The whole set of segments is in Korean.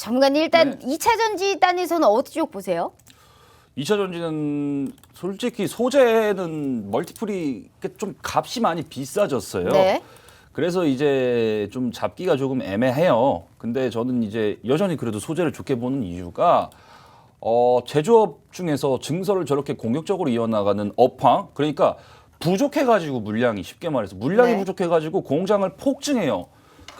전문가님 일단 네. 이 2차 전지 단에서는 어디 쪽 보세요? 2차 전지는 솔직히 소재는 멀티플이 좀 값이 많이 비싸졌어요. 네. 그래서 이제 좀 잡기가 조금 애매해요. 근데 저는 이제 여전히 그래도 소재를 좋게 보는 이유가 어, 제조업 중에서 증설을 저렇게 공격적으로 이어나가는 업황 그러니까 부족해가지고 물량이 쉽게 말해서 물량이 네. 부족해가지고 공장을 폭증해요.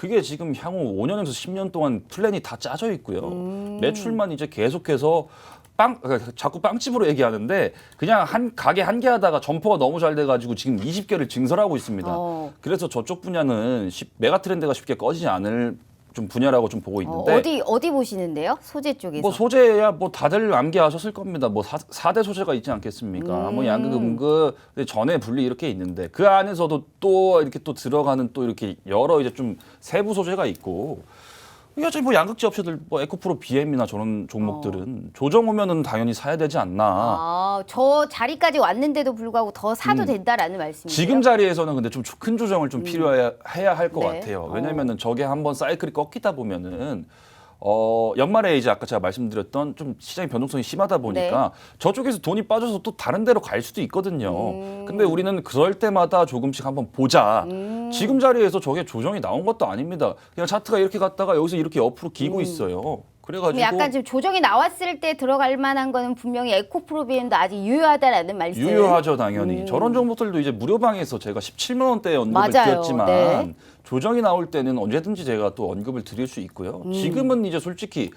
그게 지금 향후 5년에서 10년 동안 플랜이 다 짜져 있고요. 음. 매출만 이제 계속해서 빵 그러니까 자꾸 빵집으로 얘기하는데 그냥 한 가게 한 개 하다가 점포가 너무 잘 돼가지고 지금 20개를 증설하고 있습니다. 어. 그래서 저쪽 분야는 쉽- 메가 트렌드가 쉽게 꺼지지 않을 좀 분야라고 좀 보고 어, 있는데 어 디 어디 보시는데요? 소재 쪽에서. 뭐 소재야 뭐 다들 암기하셨을 겁니다. 뭐 사, 4대 소재가 있지 않겠습니까? 음. 뭐 양극, 음극, 전해 분리 이렇게 있는데 그 안에서도 또 이렇게 또 들어가는 또 이렇게 여러 이제 좀 세부 소재가 있고 여전히 뭐 양극재 업체들 뭐 에코프로 BM이나 저런 종목들은 조정 오면은 당연히 사야 되지 않나. 아, 저 자리까지 왔는데도 불구하고 더 사도 음. 된다라는 말씀이세요? 지금 자리에서는 근데 좀 큰 조정을 좀 필요해야 해야 할 것 네. 같아요. 왜냐면은 저게 한번 사이클이 꺾이다 보면은 어 연말에 이제 아까 제가 말씀드렸던 좀 시장의 변동성이 심하다 보니까 저쪽에서 돈이 빠져서 또 다른 데로 갈 수도 있거든요. 음. 근데 우리는 그럴 때마다 조금씩 한번 보자. 음. 지금 자리에서 저게 조정이 나온 것도 아닙니다. 그냥 차트가 이렇게 갔다가 여기서 이렇게 옆으로 기고 음. 있어요. 그래가지고 약간 지금 조정이 나왔을 때 들어갈 만한 거는 분명히 에코프로비엠도 아직 유효하다라는 말씀. 유효하죠 당연히 음. 저런 종목들도 이제 무료방에서 제가 17만 원대에 언급을 맞아요. 드렸지만 네. 조정이 나올 때는 언제든지 제가 또 언급을 드릴 수 있고요 음. 지금은 이제 솔직히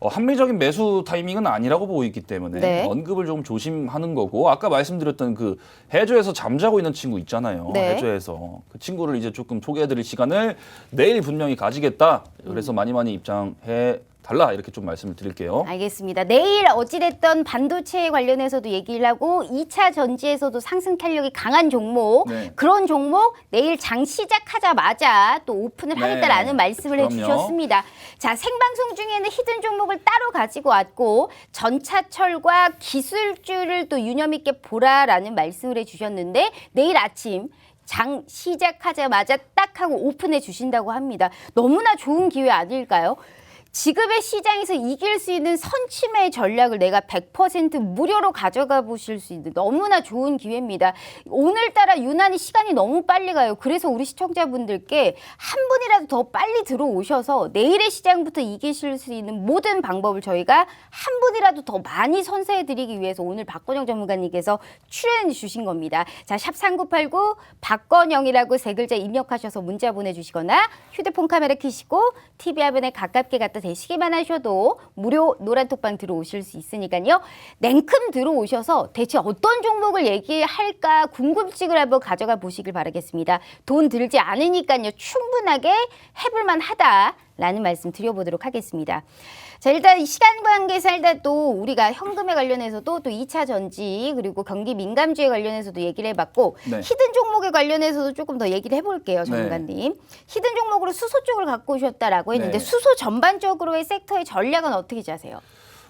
어, 합리적인 매수 타이밍은 아니라고 보이기 때문에 네. 언급을 좀 조심하는 거고 아까 말씀드렸던 그 해저에서 잠자고 있는 친구 있잖아요 네. 해저에서 그 친구를 이제 조금 소개해드릴 시간을 내일 분명히 가지겠다 음. 그래서 많이 많이 입장해 달라 이렇게 좀 말씀을 드릴게요 알겠습니다. 내일 어찌됐던 반도체 관련해서도 얘기를 하고 2차 전지에서도 상승 탄력이 강한 종목 네. 그런 종목 내일 장 시작하자마자 또 오픈을 네. 하겠다라는 말씀을 그럼요. 해주셨습니다. 자 생방송 중에는 히든 종목을 따로 가지고 왔고 전차철과 기술주를 또 유념 있게 보라라는 말씀을 해주셨는데 내일 아침 장 시작하자마자 딱 하고 오픈해 주신다고 합니다. 너무나 좋은 기회 아닐까요? 지금의 시장에서 이길 수 있는 선취매 전략을 내가 100% 무료로 가져가 보실 수 있는 너무나 좋은 기회입니다. 오늘따라 유난히 시간이 너무 빨리 가요. 그래서 우리 시청자분들께 한 분이라도 더 빨리 들어오셔서 내일의 시장부터 이기실 수 있는 모든 방법을 저희가 한 분이라도 더 많이 선사해 드리기 위해서 오늘 박건영 전문가님께서 출연해 주신 겁니다. 자, 샵 3989 박건영이라고 세 글자 입력하셔서 문자 보내 주시거나 휴대폰 카메라 켜시고 TV 화면에 가깝게 갖다 대시기만 하셔도 무료 노란톡방 들어오실 수 있으니까요. 냉큼 들어오셔서 대체 어떤 종목을 얘기할까 궁금증을 한번 가져가 보시길 바라겠습니다. 돈 들지 않으니까요. 충분하게 해볼만 하다 라는 말씀 드려보도록 하겠습니다. 자, 일단 이 시간 관계상 일단 또 우리가 현금에 관련해서도 또 2차 전지 그리고 경기 민감주에 관련해서도 얘기를 해봤고 네. 히든 종목에 관련해서도 조금 더 얘기를 해볼게요, 전문가님. 히든 종목으로 수소 쪽을 갖고 오셨다라고 했는데 네. 수소 전반적으로의 섹터의 전략은 어떻게 짜세요?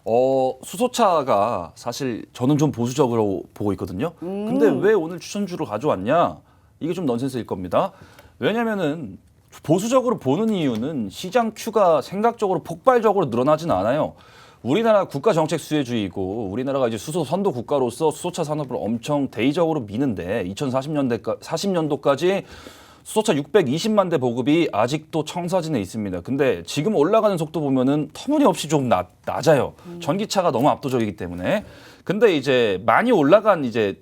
어, 수소차가 사실 저는 좀 보수적으로 보고 있거든요. 근데 왜 오늘 추천주로 가져왔냐? 이게 좀 넌센스일 겁니다. 왜냐면은 보수적으로 보는 이유는 시장 큐가 생각적으로 폭발적으로 늘어나진 않아요. 우리나라 국가 정책 수혜주의고 우리나라가 이제 수소 선도 국가로서 수소차 산업을 엄청 대의적으로 미는데 2040년대까 40년도까지 수소차 620만 대 보급이 아직도 청사진에 있습니다. 근데 지금 올라가는 속도 보면은 터무니없이 좀 낮, 낮아요. 전기차가 너무 압도적이기 때문에. 근데 이제 많이 올라간 이제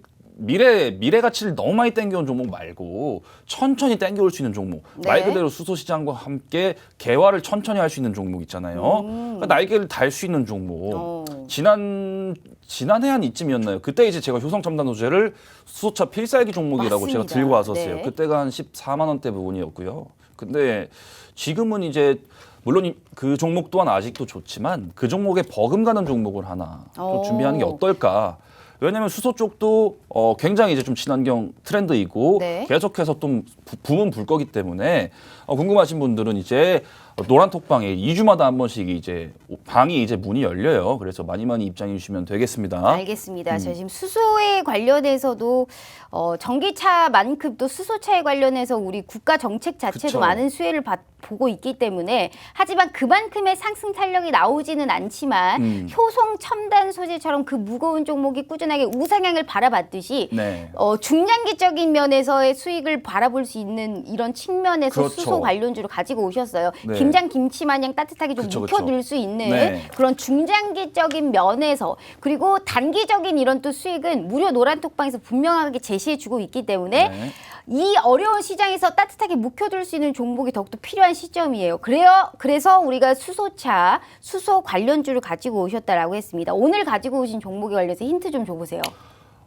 미래 미래 가치를 너무 많이 땡겨온 종목 말고 천천히 땡겨올 수 있는 종목 네. 말 그대로 수소 시장과 함께 개화를 천천히 할 수 있는 종목 있잖아요. 그러니까 날개를 달 수 있는 종목. 어. 지난 지난해 한 이쯤이었나요? 그때 이제 제가 효성 첨단 소재를 수소차 필살기 종목이라고 맞습니다. 제가 들고 왔었어요. 네. 그때가 한 14만 원대 부분이었고요. 근데 지금은 이제 물론 이- 그 종목 또한 아직도 좋지만 그 종목에 버금가는 종목을 하나 또 오. 준비하는 게 어떨까? 왜냐하면 수소 쪽도 어, 굉장히 이제 좀 친환경 트렌드이고 네. 계속해서 좀 부- 붐은 불 거기 때문에 어, 궁금하신 분들은 이제 노란 톡방에 2주마다 한 번씩 이제 방이 이제 문이 열려요. 그래서 많이 많이 입장해 주시면 되겠습니다. 알겠습니다. 음. 저 지금 수소에 관련해서도 어, 전기차만큼 또 수소차에 관련해서 우리 국가 정책 자체도 그쵸. 많은 수혜를 받, 보고 있기 때문에 하지만 그만큼의 상승 탄력이 나오지는 않지만 음. 효성 첨단 소재처럼 그 무거운 종목이 꾸준하게 우상향을 바라봤듯이 네. 어, 중장기적인 면에서의 수익을 바라볼 수 있는 이런 측면에서 그렇죠. 수소 관련주를 가지고 오셨어요. 네. 김장 김치 마냥 따뜻하게 좀 그쵸, 묵혀둘 수 있는 네. 그런 중장기적인 면에서 그리고 단기적인 이런 또 수익은 무료 노란톡방에서 분명하게 제시해주고 있기 때문에 네. 이 어려운 시장에서 따뜻하게 묵혀둘 수 있는 종목이 더욱더 필요한 시점이에요. 그래요. 그래서 우리가 수소차, 수소 관련주를 가지고 오셨다라고 했습니다. 오늘 가지고 오신 종목에 관련해서 힌트 좀 줘보세요.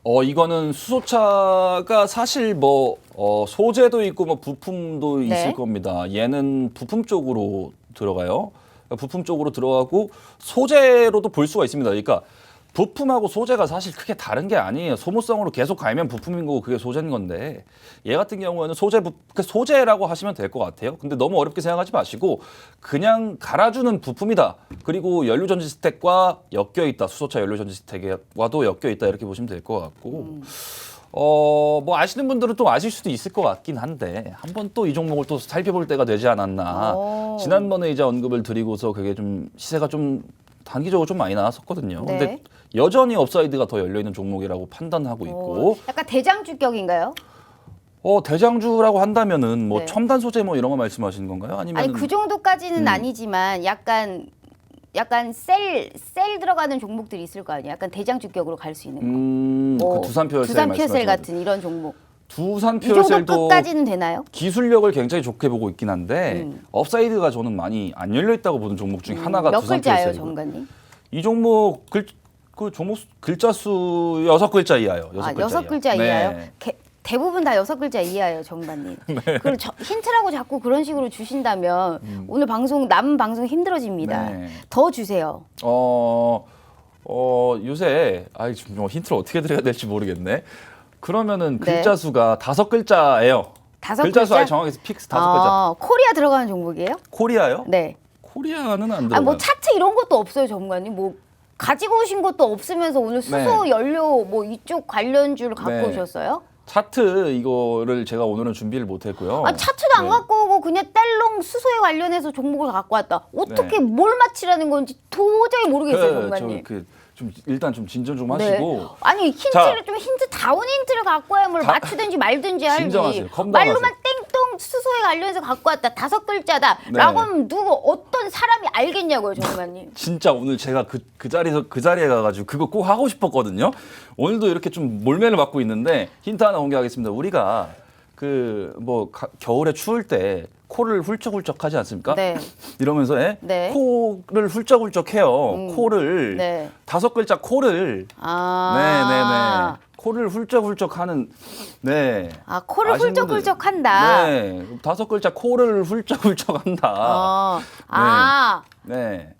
어 이거는 수소차가 사실 뭐 어, 소재도 있고 뭐 부품도 네. 있을 겁니다. 얘는 부품 쪽으로 들어가요. 부품 쪽으로 들어가고 소재로도 볼 수가 있습니다. 그러니까 부품하고 소재가 사실 크게 다른 게 아니에요. 소모성으로 계속 갈면 부품인 거고 그게 소재인 건데 얘 같은 경우에는 소재 부, 그 소재라고 하시면 될 것 같아요. 근데 너무 어렵게 생각하지 마시고 그냥 갈아주는 부품이다. 그리고 연료 전지 스택과 엮여 있다. 수소차 연료 전지 스택과도 엮여 있다. 이렇게 보시면 될 것 같고. 어, 뭐 아시는 분들은 또 아실 수도 있을 것 같긴 한데 한번 또 이 종목을 또 살펴볼 때가 되지 않았나. 오. 지난번에 이제 언급을 드리고서 그게 좀 시세가 좀 단기적으로 좀 많이 나왔었거든요. 네. 근데 여전히 업사이드가 더 열려 있는 종목이라고 판단하고 있고 어, 약간 대장주격인가요? 어, 대장주라고 한다면은 뭐 네. 첨단 소재 뭐 이런 거 말씀하시는 건가요? 아니면 아니 그 정도까지는 음. 아니지만 약간 약간 셀 셀 들어가는 종목들이 있을 거 아니에요. 약간 대장주격으로 갈 수 있는 거. 음, 뭐 그 두산 퓨얼셀 두산 퓨어셀 말씀하시는 같은 이런 종목. 두산 퓨얼셀도 끝까지는 되나요? 기술력을 굉장히 좋게 보고 있긴 한데 음. 업사이드가 저는 많이 안 열려 있다고 보는 종목 중에 하나가 몇 두산 글자예요, 퓨얼셀이고 정관님? 이 종목 글, 그 종목 수- 글자 수 여섯 글자 이하요. 여섯 아, 글자, 여섯 이하. 글자 네. 이하요? 개- 대부분 다 여섯 글자 이하예요, 정관님. 그걸 저- 힌트라고 자꾸 그런 식으로 주신다면 오늘 방송 남은 방송 힘들어집니다. 음. 네. 더 주세요. 어, 어 요새 아 지금 뭐 힌트를 어떻게 드려야 될지 모르겠네. 그러면은 네. 글자 수가 다섯 글자예요. 다섯 글자 수 글자? 아예 정확히 픽스 다섯 글자. 아, 코리아 들어가는 종목이에요? 코리아요? 네. 코리아는 안 들어가요. 아, 뭐 차트 이런 것도 없어요, 전문가님. 뭐 가지고 오신 것도 없으면서 오늘 수소 네. 연료 뭐 이쪽 관련주를 갖고 네. 오셨어요? 차트 이거를 제가 오늘은 준비를 못 했고요. 아, 차트도 안 네. 갖고 오고 그냥 딸롱 수소에 관련해서 종목을 갖고 왔다. 어떻게 뭘 맞히라는 건지 도저히 모르겠어요, 그, 전문가님. 저, 그, 좀 일단 좀 진전 좀 네. 하시고 아니 힌트를 자. 좀 힌트 다운 힌트를 갖고 와야 뭘 다- 맞추든지 말든지 할지 진정하세요. 컴다운하세요. 말로만 땡똥 수소에 관련해서 갖고 왔다 다섯 글자다 네. 라고 하면 누구 어떤 사람이 알겠냐고요 전문가님 진짜 오늘 제가 그, 그 자리에서 그 자리에 가가지고 그거 꼭 하고 싶었거든요. 오늘도 이렇게 좀 몰매를 맞고 있는데 힌트 하나 공개하겠습니다. 우리가 그 뭐 겨울에 추울 때 코를 훌쩍훌쩍 하지 않습니까? 네. 이러면서 예? 네. 코를 훌쩍훌쩍 해요. 코를 네. 다섯 글자 코를 아. 네 네 네 코를 훌쩍훌쩍 하는 네. 아 코를 아시는 분들- 훌쩍훌쩍 한다 네 다섯 글자 코를 훌쩍훌쩍 한다. 어. 아 네.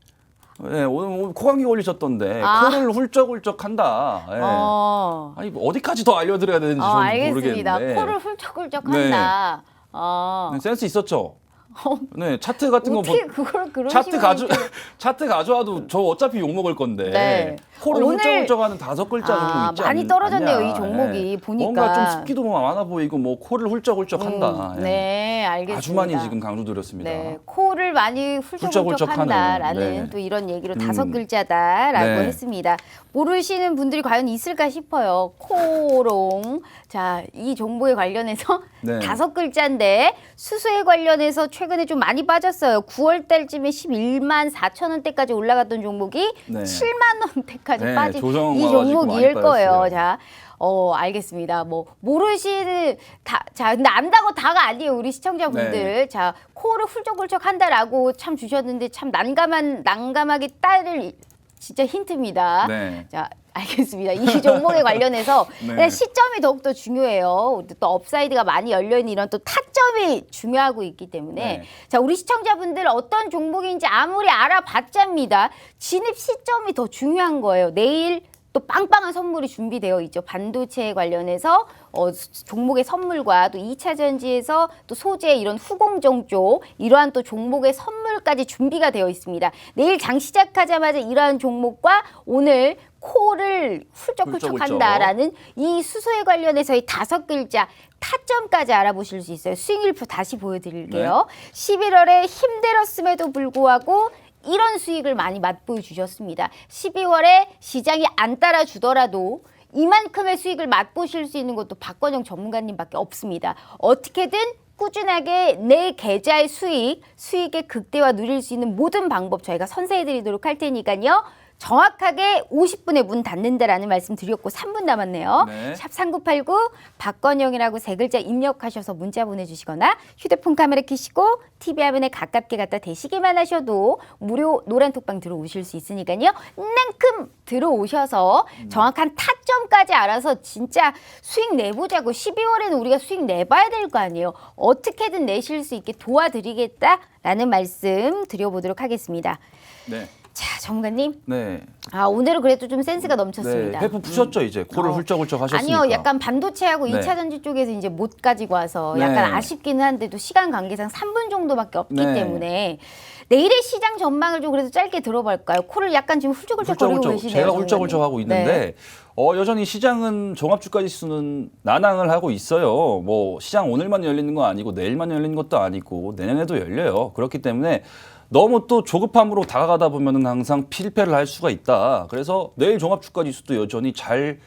네, 오늘, 오늘 코감기 걸리셨던데 아. 코를 훌쩍훌쩍 한다. 네. 어. 아니 뭐 어디까지 더 알려드려야 되는지 어, 저는 알겠습니다 모르겠는데. 코를 훌쩍훌쩍 네. 한다 어. 네, 센스 있었죠. 네, 차트 같은 거 어떻게 뭐, 그걸 그런 차트 식으로 가져 차트 가져와도 저 어차피 욕 먹을 건데 네. 코를 오늘- 훌쩍훌쩍하는 다섯 글자 정도 아, 있지 많이 않- 떨어졌네요, 않냐. 이 종목이. 네. 보니까. 뭔가 좀 습기도 많아 보이고 뭐 코를 훌쩍훌쩍 한다. 음, 네 알겠습니다 아주 많이 지금 강조드렸습니다. 네, 코를 많이 훌쩍훌쩍 훌쩍훌쩍 한다라는 하는, 네. 또 이런 얘기로 음. 다섯 글자다라고 네. 했습니다. 모르시는 분들이 과연 있을까 싶어요. 코롱. 자, 이 종목에 관련해서 네. 다섯 글자인데 수수에 관련해서 최근에 좀 많이 빠졌어요. 9월 달쯤에 11만 4천 원대까지 올라갔던 종목이 네. 7만 원대까지 네, 빠진 조정 이 와가지고 종목일 많이 거예요. 빠졌어요. 자, 어, 알겠습니다. 뭐 모르시는 다, 자, 근데 안다고 다가 아니에요. 우리 시청자분들. 네. 자, 코를 훌쩍훌쩍 한다라고 참 주셨는데 참 난감한 난감하게 따를 진짜 힌트입니다. 네. 자, 알겠습니다. 이 종목에 관련해서 네. 시점이 더욱더 중요해요. 또 업사이드가 많이 열려 있는 이런 또 타점이 중요하고 있기 때문에 네. 자, 우리 시청자분들 어떤 종목인지 아무리 알아봤자입니다. 진입 시점이 더 중요한 거예요. 내일 또 빵빵한 선물이 준비되어 있죠. 반도체 관련해서 어, 수- 종목의 선물과 또 2차 전지에서 또 소재 이런 후공정 쪽 이러한 또 종목의 선물까지 준비가 되어 있습니다. 내일 장 시작하자마자 이러한 종목과 오늘 코를 훌쩍훌쩍한다라는 이 수소에 관련해서의 다섯 글자 타점까지 알아보실 수 있어요. 스윙일표 다시 보여드릴게요. 11월에 힘들었음에도 불구하고 이런 수익을 많이 맛보여 주셨습니다. 12월에 시장이 안 따라주더라도 이만큼의 수익을 맛보실 수 있는 것도 박건영 전문가님밖에 없습니다. 어떻게든 꾸준하게 내 계좌의 수익, 수익의 극대화 누릴 수 있는 모든 방법 저희가 선사해 드리도록 할 테니까요. 정확하게 50분에 문 닫는다라는 말씀 드렸고 3분 남았네요. 네. 샵 3989 박건영이라고 세 글자 입력하셔서 문자 보내주시거나 휴대폰 카메라 켜시고 TV 화면에 가깝게 갖다 대시기만 하셔도 무료 노란 톡방 들어오실 수 있으니까요. 냉큼 들어오셔서 정확한 타점까지 알아서 진짜 수익 내보자고 12월에는 우리가 수익 내봐야 될 거 아니에요. 어떻게든 내실 수 있게 도와드리겠다라는 말씀 드려보도록 하겠습니다. 네. 자, 전문가님. 네. 아, 오늘은 그래도 좀 센스가 네. 넘쳤습니다. 회포 푸셨죠 이제 코를 어. 훌쩍훌쩍 하셨으니까. 아니요, 약간 반도체하고 네. 이 2차 전지 쪽에서 이제 못 가지고 와서 네. 약간 아쉽기는 한데도 시간 관계상 3분 정도밖에 없기 네. 때문에 내일의 시장 전망을 좀 그래도 짧게 들어볼까요? 코를 약간 지금 훌쩍훌쩍 거리고 훌쩍훌쩍 계시네요. 제가. 훌쩍훌쩍 하고 있는데 네. 어, 여전히 시장은 종합주가 지수는 난항을 하고 있어요. 뭐 시장 오늘만 열리는 거 아니고 내일만 열리는 것도 아니고 내년에도 열려요. 그렇기 때문에 너무 또 조급함으로 다가가다 보면 은 항상 필패를 할 수가 있다. 그래서 내일 종합주가 지수도 여전히 잘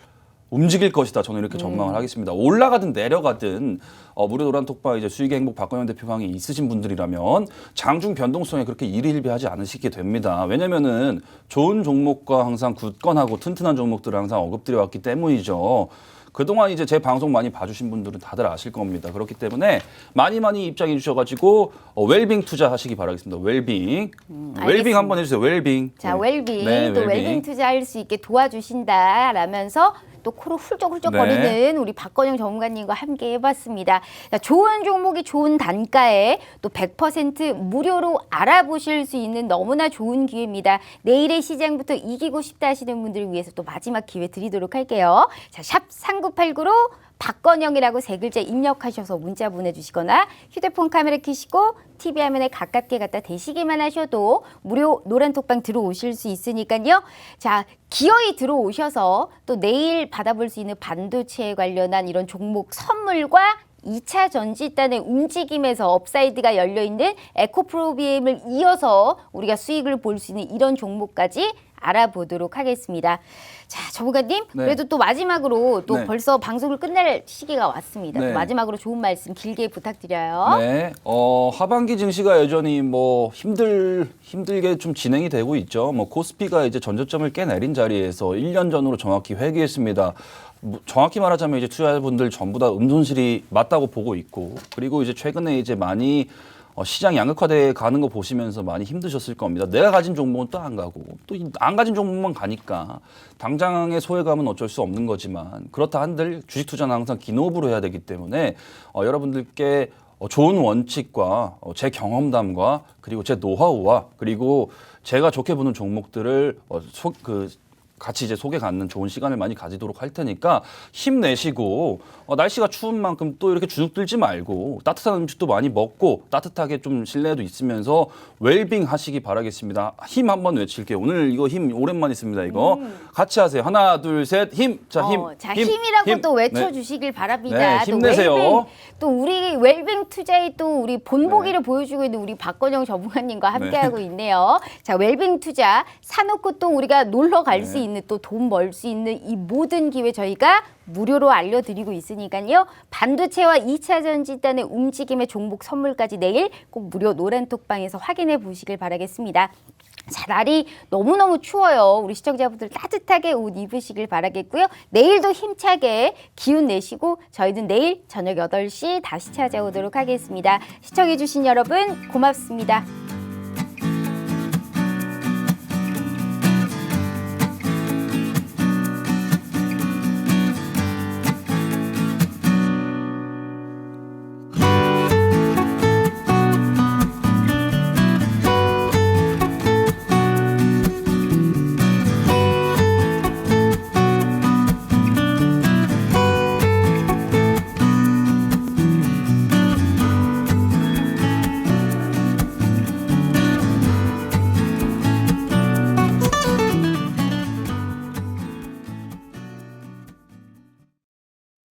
움직일 것이다. 저는 이렇게 전망을 하겠습니다. 올라가든 내려가든 어, 무료 노란 톡방 이제 수익의 행복 박건영 대표방이 있으신 분들이라면 장중 변동성에 그렇게 일희일비하지 않으시게 됩니다. 왜냐면은 좋은 종목과 항상 굳건하고 튼튼한 종목들을 항상 언급드려 왔기 때문이죠. 그동안 이제 제 방송 많이 봐주신 분들은 다들 아실 겁니다. 그렇기 때문에 많이 많이 입장해 주셔가지고 어, 웰빙 투자하시기 바라겠습니다. 웰빙, 알겠습니다. 웰빙 한번 해주세요. 웰빙. 자, 네. 웰빙 네, 또 웰빙 투자할 수 있게 도와주신다라면서 또 코로 훌쩍훌쩍거리는 네. 우리 박건영 전문가님과 함께 해봤습니다. 자, 좋은 종목이 좋은 단가에 또 100% 무료로 알아보실 수 있는 너무나 좋은 기회입니다. 내일의 시장부터 이기고 싶다 하시는 분들을 위해서 또 마지막 기회 드리도록 할게요. 자, 샵 3989로 박건영이라고 세 글자 입력하셔서 문자 보내주시거나 휴대폰 카메라 켜시고 TV 화면에 가깝게 갖다 대시기만 하셔도 무료 노란 톡방 들어오실 수 있으니까요. 자, 기어이 들어오셔서 또 내일 받아볼 수 있는 반도체에 관련한 이런 종목 선물과 2차 전지단의 움직임에서 업사이드가 열려 있는 에코프로비엠을 이어서 우리가 수익을 볼 수 있는 이런 종목까지 알아보도록 하겠습니다. 자, 전문가님, 네. 그래도 또 마지막으로 또 네. 벌써 방송을 끝낼 시기가 왔습니다. 또 네. 마지막으로 좋은 말씀 길게 부탁드려요. 네, 어, 하반기 증시가 여전히 뭐 힘들 힘들게 좀 진행이 되고 있죠. 뭐 코스피가 이제 전저점을 깨내린 자리에서 1년 전으로 정확히 회귀했습니다. 뭐 정확히 말하자면 이제 투자자분들 전부 다 음손실이 맞다고 보고 있고 그리고 이제 최근에 이제 많이 어, 시장 양극화돼 가는 거 보시면서 많이 힘드셨을 겁니다. 내가 가진 종목은 또 안 가고 또 안 가진 종목만 가니까 당장의 소외감은 어쩔 수 없는 거지만 그렇다 한들 주식 투자는 항상 기노브로 해야 되기 때문에 어, 여러분들께 어, 좋은 원칙과 어, 제 경험담과 그리고 제 노하우와 그리고 제가 좋게 보는 종목들을 어, 소, 그 같이 이제 소개 갖는 좋은 시간을 많이 가지도록 할 테니까 힘내시고 어, 날씨가 추운 만큼 또 이렇게 주눅 들지 말고 따뜻한 음식도 많이 먹고 따뜻하게 좀 실내에도 있으면서 웰빙 하시기 바라겠습니다. 힘 한번 외칠게요. 오늘 이거 힘 오랜만에 있습니다. 이거 같이 하세요. 하나 둘 셋 힘. 자 힘. 음. 어, 자, 힘, 힘이라고 힘. 또 네. 외쳐주시길 바랍니다. 네, 또 힘내세요. 웰빙, 또 우리 웰빙 투자의 또 우리 본보기를 보여주고 있는 우리 박건영 전문가님과 함께하고 있네요. 자, 웰빙 투자 사놓고 또 우리가 놀러 갈수 네. 있는 또 돈 벌 수 있는 이 모든 기회 저희가 무료로 알려드리고 있으니까요. 반도체와 2차 전지단의 움직임의 종목 선물까지 내일 꼭 무료 노란 톡방에서 확인해 보시길 바라겠습니다. 자, 날이 너무너무 추워요. 우리 시청자분들 따뜻하게 옷 입으시길 바라겠고요. 내일도 힘차게 기운 내시고 저희는 내일 저녁 8시 다시 찾아오도록 하겠습니다. 시청해주신 여러분 고맙습니다.